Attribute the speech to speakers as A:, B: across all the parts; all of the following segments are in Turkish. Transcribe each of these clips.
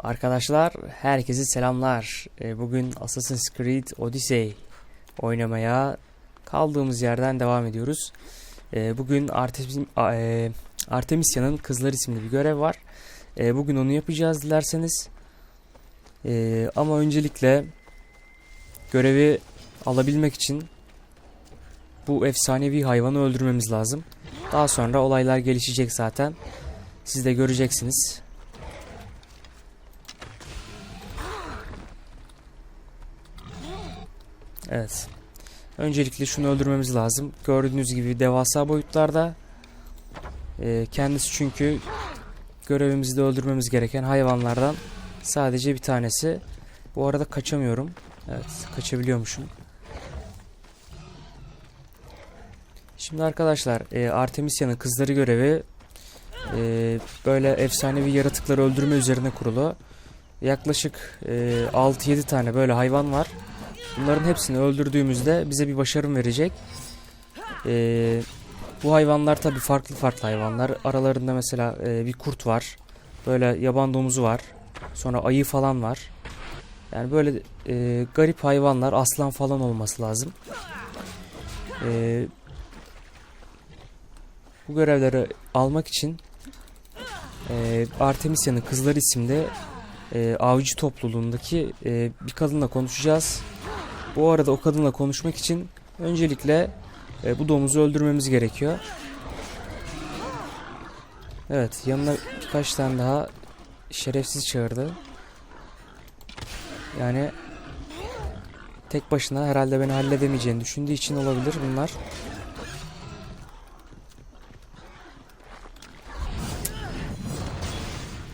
A: Arkadaşlar herkese selamlar. Ee, Bugün Assassin's Creed Odyssey oynamaya kaldığımız yerden devam ediyoruz. Ee, Bugün e, Artemisia'nın Kızlar isimli bir görev var. Ee, Bugün onu yapacağız dilerseniz. Ama öncelikle görevi alabilmek için bu efsanevi hayvanı öldürmemiz lazım. Daha sonra olaylar gelişecek zaten. Siz de göreceksiniz. Evet. Öncelikle şunu öldürmemiz lazım. Gördüğünüz gibi devasa boyutlarda. Ee, kendisi çünkü görevimizde öldürmemiz gereken hayvanlardan sadece bir tanesi. Bu arada kaçamıyorum. Evet, kaçabiliyormuşum. Şimdi arkadaşlar, e, Artemisia'nın kızları görevi e, böyle efsanevi yaratıkları öldürme üzerine kurulu. Yaklaşık e, 6-7 tane böyle hayvan var. Bunların hepsini öldürdüğümüzde bize bir başarım verecek. Ee, bu hayvanlar tabi farklı farklı hayvanlar. Aralarında mesela e, bir kurt var. Böyle yaban domuzu var. Sonra ayı falan var. Yani böyle e, garip hayvanlar, aslan falan olması lazım. Ee, bu görevleri almak için e, Artemisia'nın Kızları isimli e, avcı topluluğundaki e, bir kadınla konuşacağız. Bu arada o kadınla konuşmak için öncelikle e, bu domuzu öldürmemiz gerekiyor. Evet yanına birkaç tane daha şerefsiz çağırdı. Yani tek başına herhalde beni halledemeyeceğini düşündüğü için olabilir bunlar.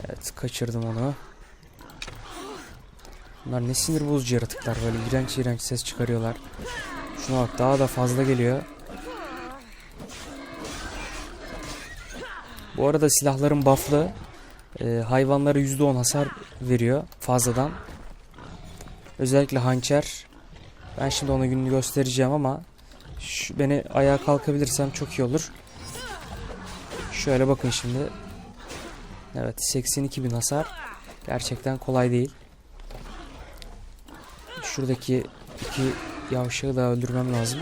A: Evet kaçırdım onu. Bunlar ne sinir bozucu yaratıklar böyle iğrenç iğrenç ses çıkarıyorlar. Şuna bak daha da fazla geliyor. Bu arada silahların buff'lı e, hayvanlara %10 hasar veriyor fazladan. Özellikle hançer. Ben şimdi ona gününü göstereceğim ama şu, beni ayağa kalkabilirsem çok iyi olur. Şöyle bakın şimdi. Evet 82 bin hasar. Gerçekten kolay değil. Şuradaki iki yavşağı da öldürmem lazım.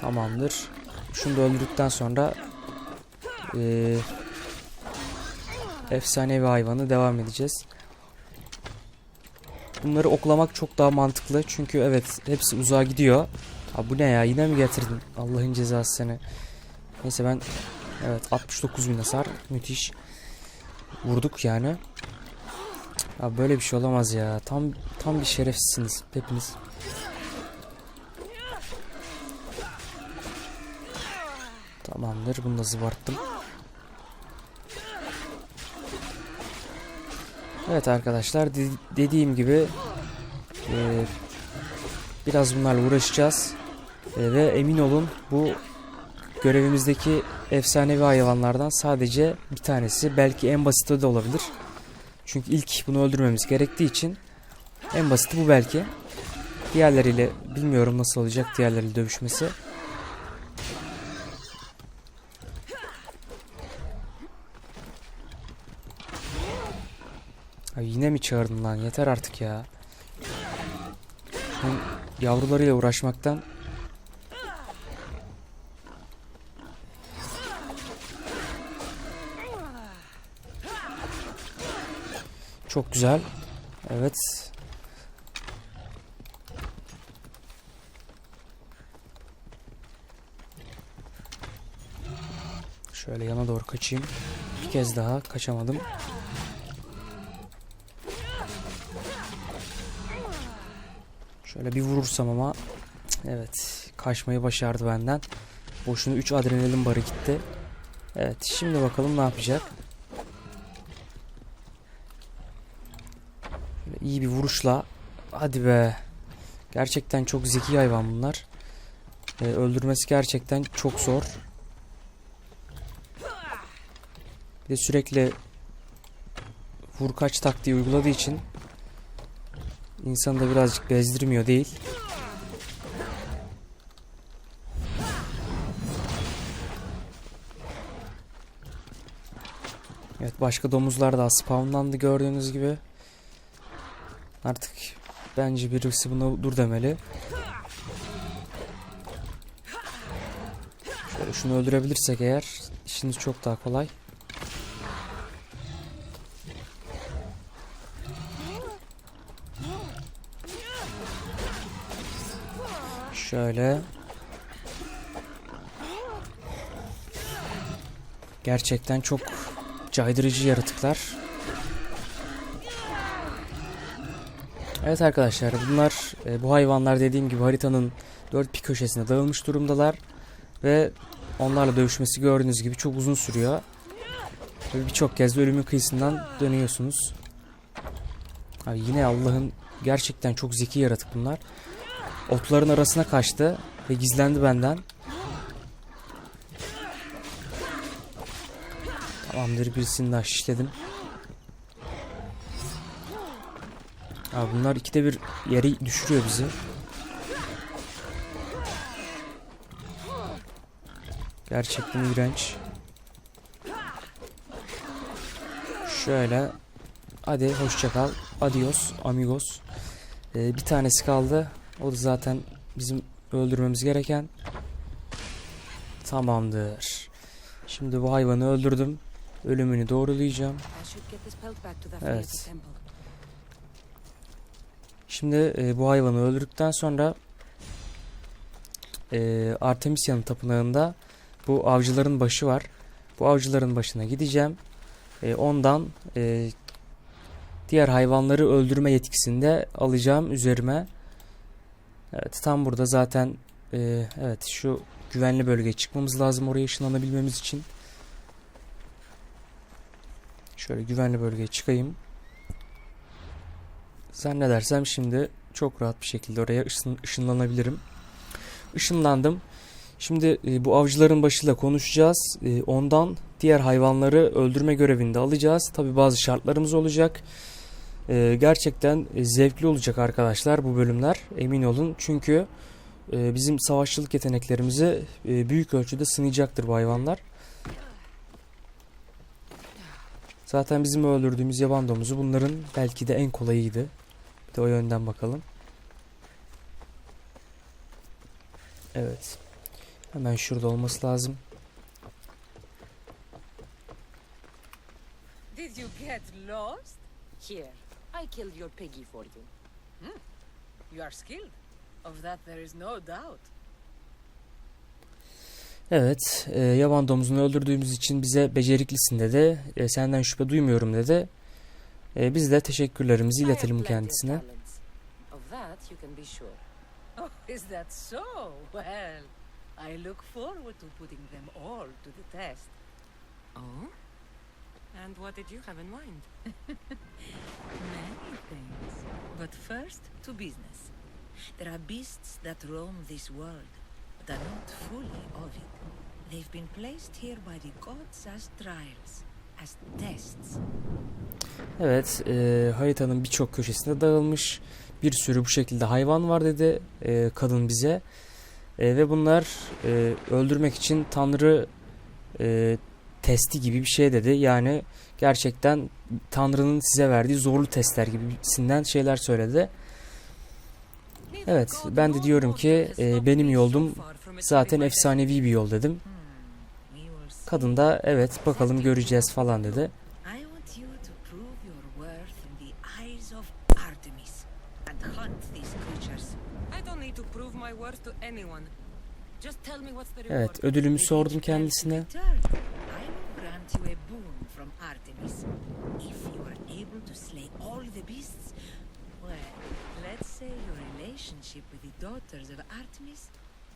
A: Tamamdır. Şunu da öldürdükten sonra eee efsanevi hayvanı devam edeceğiz. Bunları oklamak çok daha mantıklı. Çünkü evet hepsi uzağa gidiyor. Ha bu ne ya yine mi getirdin? Allah'ın cezası seni. Neyse ben evet 69 bin hasar. Müthiş. Vurduk yani. Abi böyle bir şey olamaz ya. Tam tam bir şerefsizsiniz hepiniz. Tamamdır. Bunu da zıbarttım. Evet arkadaşlar de- dediğim gibi e, biraz bunlarla uğraşacağız. E, ve emin olun bu görevimizdeki efsanevi hayvanlardan sadece bir tanesi belki en basiti de olabilir. Çünkü ilk bunu öldürmemiz gerektiği için en basiti bu belki. Diğerleriyle bilmiyorum nasıl olacak diğerleriyle dövüşmesi. Ay yine mi çağırdın lan? Yeter artık ya. Şunun yavrularıyla uğraşmaktan Çok güzel. Evet. Şöyle yana doğru kaçayım. Bir kez daha kaçamadım. Şöyle bir vurursam ama evet kaçmayı başardı benden. Boşuna 3 adrenalin barı gitti. Evet şimdi bakalım ne yapacak. Böyle iyi bir vuruşla. Hadi be. Gerçekten çok zeki hayvan bunlar. Ee, öldürmesi gerçekten çok zor. Bir de sürekli vur kaç taktiği uyguladığı için insanı da birazcık bezdirmiyor değil. Evet başka domuzlar daha spawnlandı gördüğünüz gibi. Artık bence birisi buna dur demeli. Şöyle şunu öldürebilirsek eğer işiniz çok daha kolay. Şöyle. Gerçekten çok caydırıcı yaratıklar. Evet arkadaşlar bunlar e, bu hayvanlar dediğim gibi haritanın dört bir köşesine dağılmış durumdalar ve onlarla dövüşmesi gördüğünüz gibi çok uzun sürüyor. Ve birçok kez de ölümün kıyısından dönüyorsunuz. Abi yine Allah'ın gerçekten çok zeki yaratık bunlar. Otların arasına kaçtı ve gizlendi benden. Tamamdır birisini daha şişledim. Abi bunlar ikide bir yere düşürüyor bizi. Gerçekten iğrenç. Şöyle. Hadi hoşça kal. Adios amigos. Ee, bir tanesi kaldı. O da zaten bizim öldürmemiz gereken. Tamamdır. Şimdi bu hayvanı öldürdüm. Ölümünü doğrulayacağım.
B: I should get this pelt back to the
A: Evet.
B: Phaeacian temple.
A: Şimdi e, bu hayvanı öldürdükten sonra e, Artemisia'nın tapınağında bu avcıların başı var. Bu avcıların başına gideceğim. E, ondan e, diğer hayvanları öldürme yetkisini de alacağım üzerime. Evet tam burada zaten e, evet şu güvenli bölgeye çıkmamız lazım oraya ışınlanabilmemiz için. Şöyle güvenli bölgeye çıkayım. Zannedersem şimdi çok rahat bir şekilde oraya ışın, ışınlanabilirim. Işınlandım. Şimdi e, bu avcıların başıyla konuşacağız. E, ondan diğer hayvanları öldürme görevini de alacağız. Tabi bazı şartlarımız olacak. E, gerçekten e, zevkli olacak arkadaşlar bu bölümler. Emin olun. Çünkü e, bizim savaşçılık yeteneklerimizi e, büyük ölçüde sınayacaktır bu hayvanlar. Zaten bizim öldürdüğümüz yaban domuzu bunların belki de en kolayıydı. De o yönden bakalım. Evet. Hemen şurada olması lazım.
B: Did you get lost? Here, I killed your piggy for you. Hmm. You are skilled. Of that there is no doubt.
A: Evet, e, yaban domuzunu öldürdüğümüz için bize beceriklisin dedi. E, senden şüphe duymuyorum dedi. E, biz de teşekkürlerimizi iletelim kendisine.
B: Oh, is that so? Well, I look forward to putting them all to the test.
C: Oh? And what did you have in mind?
B: Many things. But first, to business. There are beasts that roam this world, but are not fully of it. They've been placed here by the gods as trials.
A: Evet, e, haritanın birçok köşesinde dağılmış bir sürü bu şekilde hayvan var dedi e, kadın bize. E, ve bunlar e, öldürmek için tanrı e, testi gibi bir şey dedi. Yani gerçekten tanrının size verdiği zorlu testler gibisinden şeyler söyledi. Evet, ben de diyorum ki e, benim yolum zaten efsanevi bir yol dedim.
B: Hmm, we will see.
A: Kadın da evet bakalım göreceğiz falan dedi.
B: I want you to prove your worth in the eyes of Artemis and hunt these creatures.
C: I don't need to prove my worth to anyone. Just tell me what's the reward.
A: Evet ödülümü
B: With
A: sordum
B: each pelt
A: kendisine.
B: returned, I will grant you a boon from Artemis. If you are able to slay all the beasts, well, let's say your relationship with the daughters of Artemis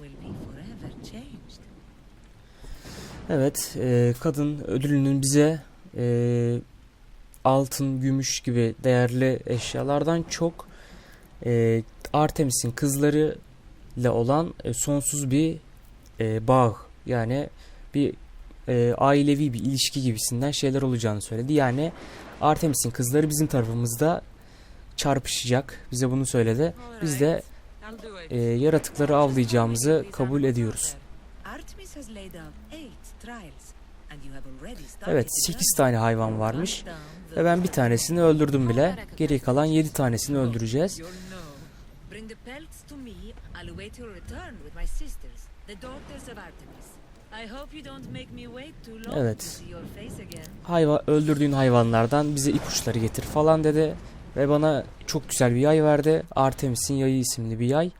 B: will be forever changed.
A: Evet, e, kadın ödülünün bize e, altın, gümüş gibi değerli eşyalardan çok e, Artemis'in kızları ile olan e, sonsuz bir e, bağ yani bir e, ailevi bir ilişki gibisinden şeyler olacağını söyledi. Yani Artemis'in kızları bizim tarafımızda çarpışacak. Bize bunu söyledi. Biz de e, yaratıkları avlayacağımızı kabul ediyoruz.
B: Artemis has laid out eight
A: Evet
B: the
A: 8 tane hayvan varmış. Ve ben bir tanesini öldürdüm bile. Geri kalan 7 tanesini öldüreceğiz. Evet. Hayva öldürdüğün hayvanlardan bize ipuçları getir falan dedi. Ve bana çok güzel bir yay verdi. Artemis'in yayı isimli bir yay.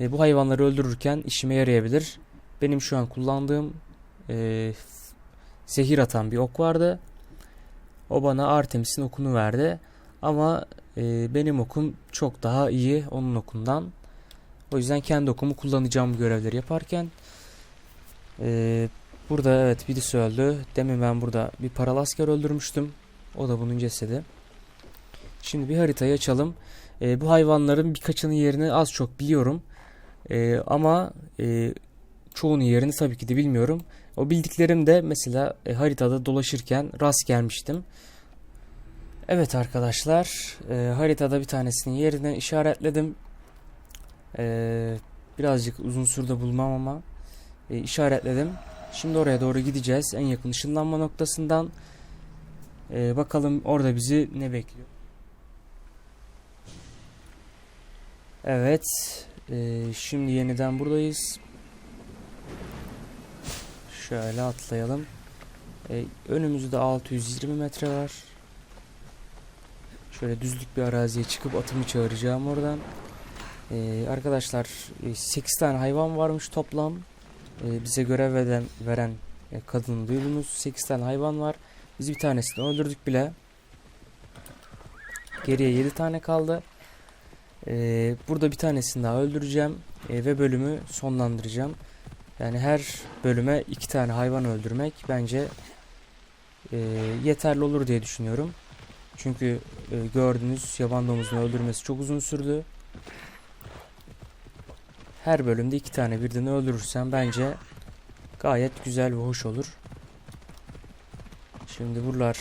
A: E, bu hayvanları öldürürken işime yarayabilir. Benim şu an kullandığım e, zehir atan bir ok vardı. O bana Artemis'in okunu verdi. Ama e, benim okum çok daha iyi onun okundan. O yüzden kendi okumu kullanacağım görevleri yaparken. E, burada evet birisi öldü. Demin ben burada bir paralı asker öldürmüştüm. O da bunun cesedi. Şimdi bir haritayı açalım. E, bu hayvanların birkaçının yerini az çok biliyorum. E, ama e, çoğunun yerini tabii ki de bilmiyorum. O bildiklerim de mesela e, haritada dolaşırken rast gelmiştim. Evet arkadaşlar, e, haritada bir tanesinin yerini işaretledim. E, birazcık uzun sürede bulmam ama e, işaretledim. Şimdi oraya doğru gideceğiz. En yakın ışınlanma noktasından. E, bakalım orada bizi ne bekliyor. Evet, e, şimdi yeniden buradayız. Şöyle atlayalım. E, önümüzde 620 metre var. Şöyle düzlük bir araziye çıkıp atımı çağıracağım oradan. E, arkadaşlar 8 tane hayvan varmış toplam. E, bize görev veren, veren e, kadını duydunuz. 8 tane hayvan var. Biz bir tanesini öldürdük bile. Geriye 7 tane kaldı. E, burada bir tanesini daha öldüreceğim. E, ve bölümü sonlandıracağım. Yani her bölüme iki tane hayvan öldürmek bence e, yeterli olur diye düşünüyorum. Çünkü e, gördüğünüz yaban domuzunu öldürmesi çok uzun sürdü. Her bölümde iki tane birden öldürürsem bence gayet güzel ve hoş olur. Şimdi buralar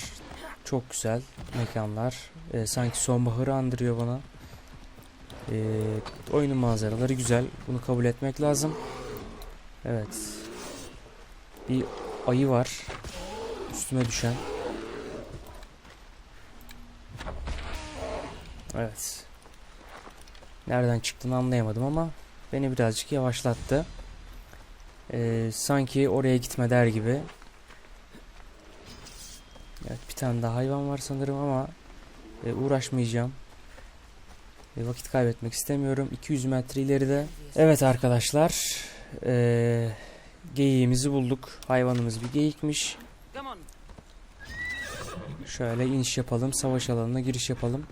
A: çok güzel mekanlar. E, sanki sonbaharı andırıyor bana. E, oyunun manzaraları güzel. Bunu kabul etmek lazım. Evet. Bir ayı var. Üstüme düşen. Evet. Nereden çıktığını anlayamadım ama beni birazcık yavaşlattı. Ee, sanki oraya gitme der gibi. Evet bir tane daha hayvan var sanırım ama e, uğraşmayacağım. E, vakit kaybetmek istemiyorum. 200 metre ileride. Evet arkadaşlar. E, geyiğimizi bulduk. Hayvanımız bir geyikmiş. Şöyle iniş yapalım. Savaş alanına giriş yapalım.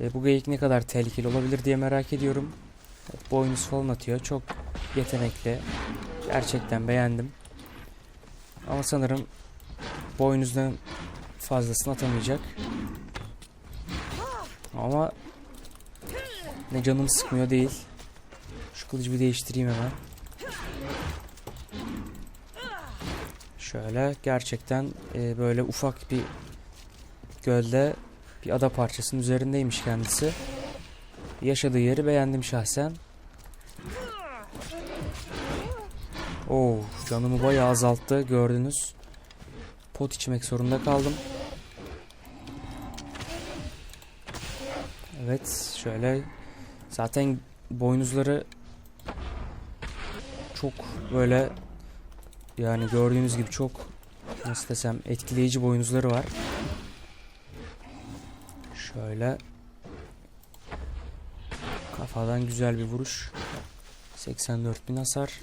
A: E, bu geyik ne kadar tehlikeli olabilir diye merak ediyorum. Evet, boynuz falan atıyor. Çok yetenekli. Gerçekten beğendim. Ama sanırım boynuzdan fazlasını atamayacak. Ama ne canım sıkmıyor değil. Kılıcı bir değiştireyim hemen. Şöyle gerçekten e, böyle ufak bir gölde bir ada parçasının üzerindeymiş kendisi. Yaşadığı yeri beğendim şahsen. Oo, canımı bayağı azalttı gördünüz. Pot içmek zorunda kaldım. Evet şöyle zaten boynuzları çok böyle yani gördüğünüz gibi çok nasıl desem etkileyici boynuzları var. Şöyle kafadan güzel bir vuruş. 84 bin hasar.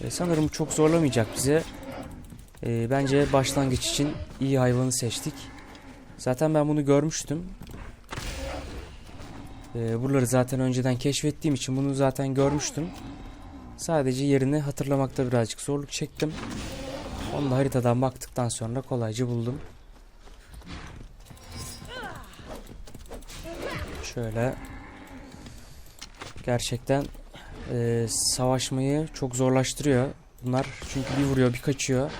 A: E, sanırım çok zorlamayacak bize. E, bence başlangıç için iyi hayvanı seçtik. Zaten ben bunu görmüştüm. E, buraları zaten önceden keşfettiğim için bunu zaten görmüştüm. Sadece yerini hatırlamakta birazcık zorluk çektim. Onu da haritadan baktıktan sonra kolayca buldum. Şöyle gerçekten e, savaşmayı çok zorlaştırıyor. Bunlar çünkü bir vuruyor bir kaçıyor.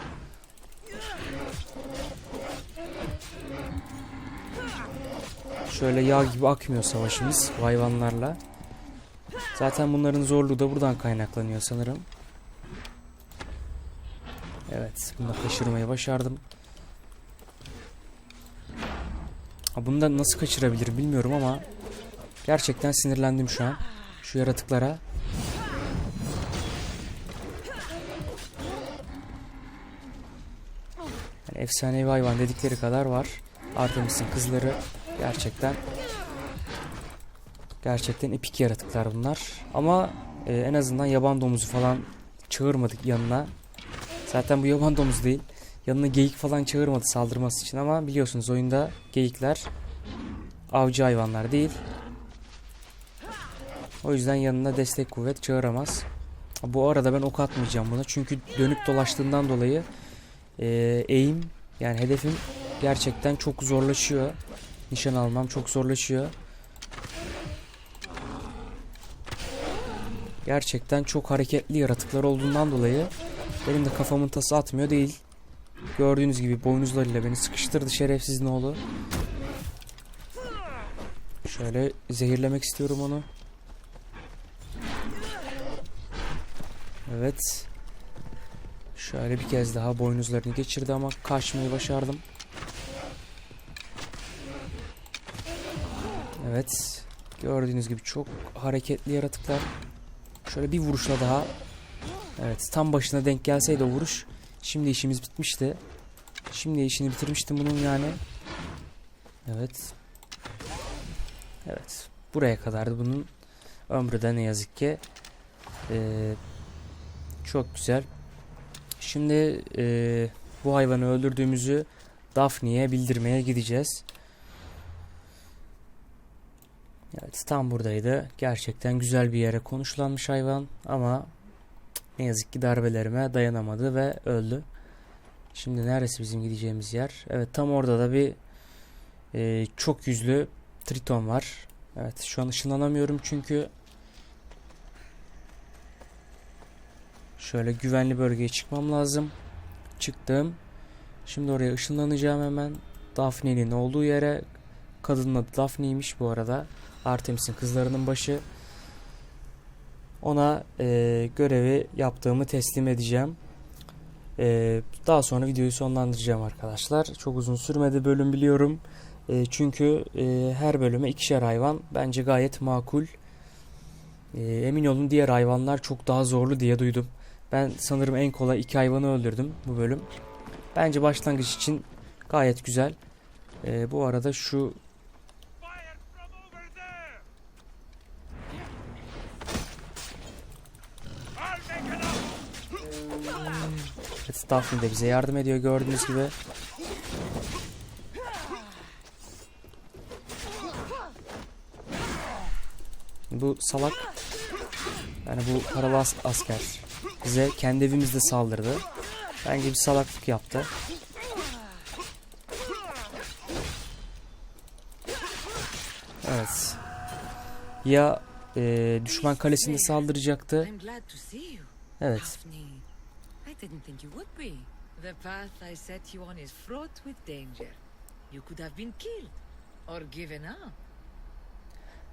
A: Şöyle yağ gibi akmıyor savaşımız hayvanlarla. Zaten bunların zorluğu da buradan kaynaklanıyor sanırım. Evet, bunu kaçırmayı başardım. Bunu da nasıl kaçırabilirim bilmiyorum ama gerçekten sinirlendim şu an. Şu yaratıklara. Yani efsanevi hayvan dedikleri kadar var. Artemis'in kızları gerçekten gerçekten epik yaratıklar bunlar. Ama e, en azından yaban domuzu falan çağırmadık yanına. Zaten bu yaban domuzu değil. Yanına geyik falan çağırmadı saldırması için ama biliyorsunuz oyunda geyikler avcı hayvanlar değil. O yüzden yanına destek kuvvet çağıramaz. Bu arada ben ok atmayacağım buna çünkü dönüp dolaştığından dolayı e, eğim yani hedefim gerçekten çok zorlaşıyor. Nişan almam çok zorlaşıyor. Gerçekten çok hareketli yaratıklar olduğundan dolayı benim de kafamın tası atmıyor değil. Gördüğünüz gibi boynuzlarıyla beni sıkıştırdı şerefsiz oğlu. Şöyle zehirlemek istiyorum onu. Evet. Şöyle bir kez daha boynuzlarını geçirdi ama kaçmayı başardım. Evet. Gördüğünüz gibi çok hareketli yaratıklar. Şöyle bir vuruşla daha. Evet tam başına denk gelseydi o vuruş. Şimdi işimiz bitmişti. Şimdi işini bitirmiştim bunun yani. Evet. Evet. Buraya kadardı bunun ömrü de ne yazık ki. Ee, çok güzel. Şimdi ee, bu hayvanı öldürdüğümüzü Daphne'ye bildirmeye gideceğiz. Evet tam buradaydı. Gerçekten güzel bir yere konuşlanmış hayvan ama ne yazık ki darbelerime dayanamadı ve öldü. Şimdi neresi bizim gideceğimiz yer? Evet tam orada da bir e, çok yüzlü triton var. Evet şu an ışınlanamıyorum çünkü şöyle güvenli bölgeye çıkmam lazım. Çıktım. Şimdi oraya ışınlanacağım hemen. Daphne'nin olduğu yere. Kadının adı Daphne'ymiş bu arada. Artemis'in kızlarının başı. Ona e, görevi yaptığımı teslim edeceğim. E, daha sonra videoyu sonlandıracağım arkadaşlar. Çok uzun sürmedi bölüm biliyorum. E, çünkü e, her bölüme ikişer hayvan bence gayet makul. E, emin olun diğer hayvanlar çok daha zorlu diye duydum. Ben sanırım en kolay iki hayvanı öldürdüm bu bölüm. Bence başlangıç için gayet güzel. E, bu arada şu Daphne de bize yardım ediyor gördüğünüz gibi. Bu salak yani bu paralı as- asker bize kendi evimizde saldırdı. Bence bir salaklık yaptı. Evet. Ya e, düşman kalesinde saldıracaktı. Evet.
B: I didn't think you would be. The path I set you on is fraught with danger. You could have been killed or given up.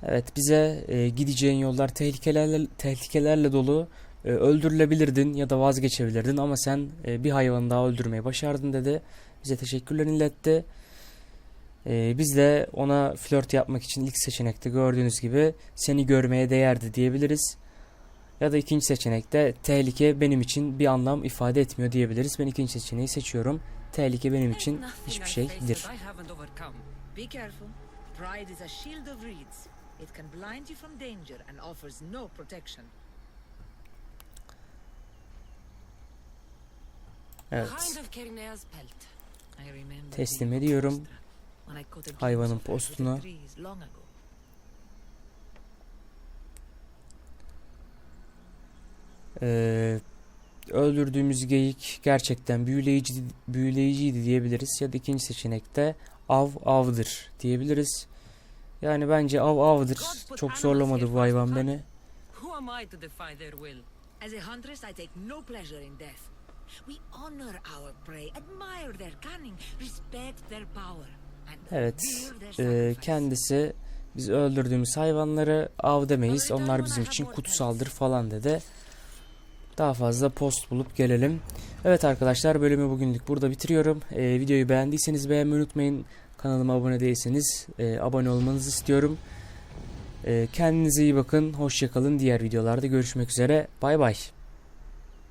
A: Evet bize e, gideceğin yollar tehlikelerle tehlikelerle dolu. E, öldürülebilirdin ya da vazgeçebilirdin ama sen e, bir hayvanı daha öldürmeyi başardın dedi. Bize teşekkürler iletti. E, biz de ona flört yapmak için ilk seçenekte gördüğünüz gibi seni görmeye değerdi diyebiliriz. Ya da ikinci seçenekte tehlike benim için bir anlam ifade etmiyor diyebiliriz. Ben ikinci seçeneği seçiyorum. Tehlike benim için hiçbir
C: I
A: şey
C: face
A: değildir.
C: that I
A: Ee, öldürdüğümüz geyik gerçekten büyüleyici büyüleyiciydi diyebiliriz. Ya da ikinci seçenekte av avdır diyebiliriz. Yani bence av avdır. Çok zorlamadı bu hayvan beni.
B: As a huntress, I take no pleasure in death. We honor our prey, admire their cunning, respect their power,
A: Evet. e, kendisi biz öldürdüğümüz hayvanları av demeyiz. Onlar bizim için kutsaldır falan dedi. Daha fazla post bulup gelelim. Evet arkadaşlar bölümü bugünlük burada bitiriyorum. Ee, videoyu beğendiyseniz beğenmeyi unutmayın. Kanalıma abone değilseniz e, abone olmanızı istiyorum. Ee, kendinize iyi bakın. Hoşçakalın. Diğer videolarda görüşmek üzere. Bay bay.